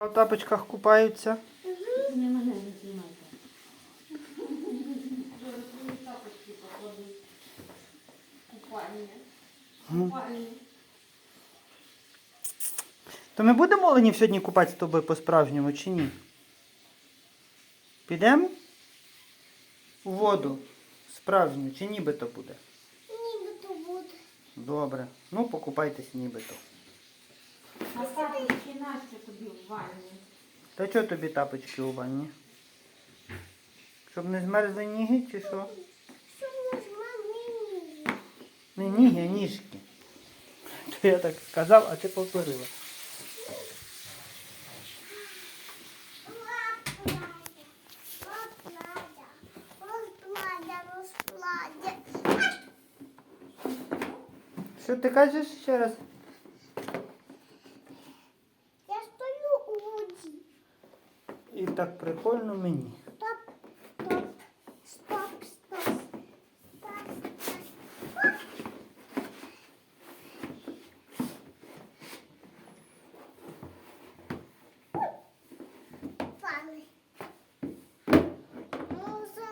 В тапочках купаються. Не мене не знімайте. Тапочки покладуть. Купальня. Купальня. То ми будемо оленів сьогодні купати з тобою по-справжньому чи ні? Підемо? У воду. Справжню, чи нібито буде? Нібито буде. Добре. Ну, покупайтесь нібито. А тапочки нащо тобі в ванні? Та чого тобі тапочки у ванні? Щоб не змерзли ніги чи що? Що в нас мамі? Не ніги, а ніжки. То я так сказав, а ти повторила. Що ти кажеш ще раз? Я стою у воді. І так прикольно мені. Стоп, стоп, стоп, стоп. Стоп, стоп. Пали. Муза.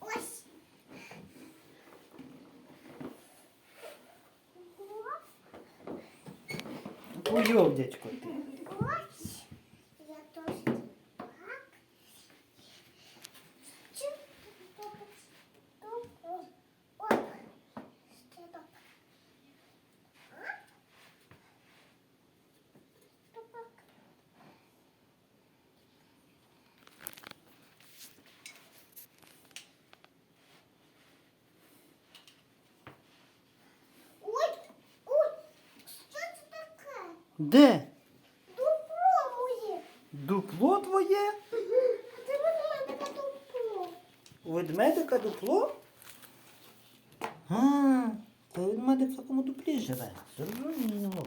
Ось. Уйов, дядько ти. Ось. Я теж так. Чим топить? Топ. Оп. Ще топ. А? Топак. Ой, ой, що це таке? Де? Дупло моє. Дупло твоє? А це ведмедика дупло. У ведмедика дупло? А, то ведмедик в такому дуплі живе. Зрозуміло.